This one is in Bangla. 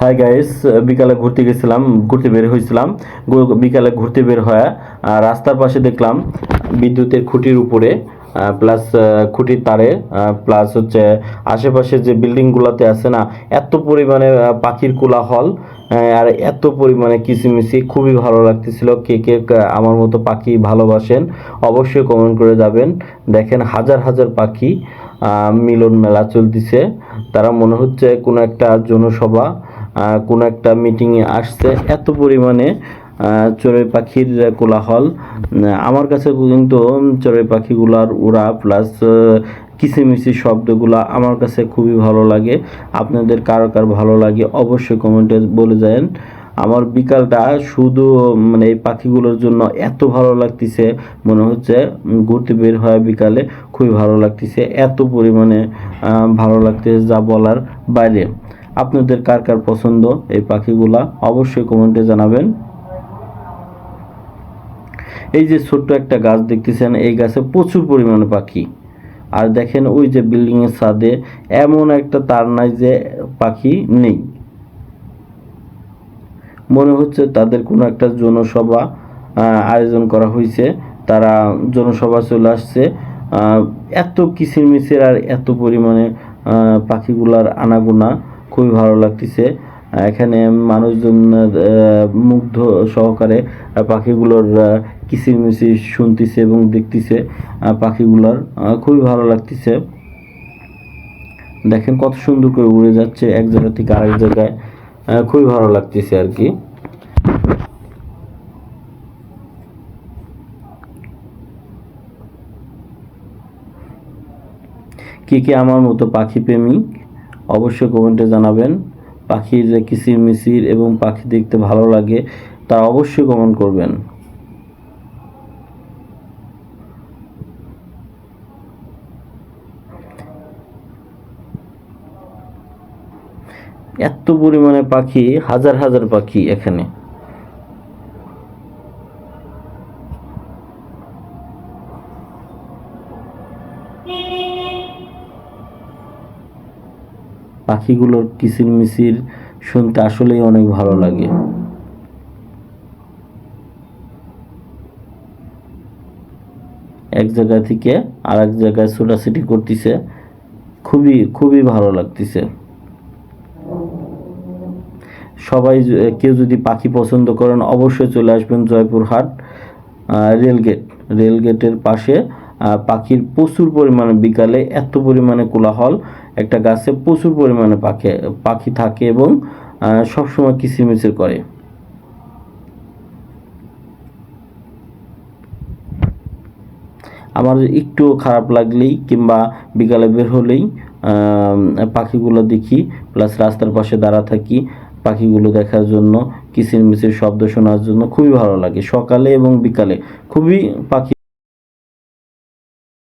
হাই গাইস বিকালে ঘুরতে গেছিলাম, ঘুরতে বের হয়েছিলাম। বিকালে ঘুরতে বের হয়ে রাস্তার পাশে দেখলাম বিদ্যুতের খুঁটির উপরে প্লাস খুঁটির তারে প্লাস হচ্ছে আশেপাশে যে বিল্ডিংগুলোতে আছে না, এত পরিমাণে পাখির কোলাহল আর এত পরিমাণে কিচিমিচি, খুবই ভালো লাগতেছিল কে কে আমার মতো পাখি ভালোবাসেন, অবশ্যই কমেন্ট করে যাবেন। দেখেন হাজার হাজার পাখি মিলন মেলা চলতেছে। তারা মনে হচ্ছে কোনো একটা জনসভা কোনো একটা মিটিংয়ে আসছে। এত পরিমাণে চড়ুই পাখির কোলাহল আমার কাছে কিন্তু চড়ুই পাখিগুলার উড়া প্লাস কিচিমিচি শব্দগুলা আমার কাছে খুবই ভালো লাগে। আপনাদের কার কার ভালো লাগে অবশ্যই কমেন্টে বলে যাবেন আমার বিকালটা শুধু মানে এই পাখিগুলোর জন্য এত ভালো লাগতেছে, মনে হচ্ছে ঘুরতে বের হয় বিকালে খুবই ভালো লাগতেছে। এত পরিমাণে ভালো লাগতেছে যা বলার বাইরে। আপনাদের কার কার পছন্দ এই পাখিগুলা অবশ্যই কমেন্টে জানাবেন। এই যে ছোট্ট একটা গাছ দেখতেছেন, এই গাছে প্রচুর পরিমাণে পাখি। আর দেখেন ওই যে বিল্ডিং এর ছাদে এমন একটা তার নাই যে পাখি নেই। মনে হচ্ছে তাদের কোনো একটা জনসভা আয়োজন করা হয়েছে তারা জনসভা চলে আসছে। এত কিচিরমিচির আর এত পরিমাণে পাখিগুলার আনাগোনা। খুবই ভালো লাগতেছে। এখানে মানুষজন মুগ্ধ সহকারে পাখিগুলোর কিচিরমিচির শুনতেছে এবং দেখতেছে পাখিগুলোর। খুবই ভালো লাগতেছে। দেখেন কত সুন্দর করে উড়ে যাচ্ছে এক জায়গা থেকে আরেক জায়গায়। খুবই ভালো লাগতেছে আর কি। কে কে আমার মতো পাখি প্রেমিক অবশ্যই কমেন্টে জানাবেন। পাখির যে কিচির মিচির এবং পাখি দেখতে ভালো লাগে, তা অবশ্যই কমেন্ট করবেন। এত পরিমাণে পাখি, হাজার হাজার পাখি এখানে। পাখিগুলোর কিচির মিচির শুনতে আসলেই অনেক ভালো লাগে। এক জায়গা থেকে আর এক জায়গায় ছোটাছুটি করতেছে। খুবই খুবই ভালো লাগতেছে। সবাই কেউ যদি পাখি পছন্দ করেন, অবশ্যই চলে আসবেন জয়পুরহাট রেলগেট। রেলগেটের পাশে পাখির প্রচুর পরিমাণে বিকালে এত পরিমাণে কোলাহল একটা গাছে প্রচুর পরিমাণে পাখি পাখি থাকে এবং সবসময় কিচিরমিচির করে। আমার একটু খারাপ লাগলেই কিংবা বিকালে বের হলেই পাখিগুলো দেখি, প্লাস রাস্তার পাশে দাঁড়া থাকি, পাখিগুলো দেখার জন্য, কিচিরমিচির শব্দ শোনার জন্য খুবই ভালো লাগে। সকালে এবং বিকালে খুবই পাখি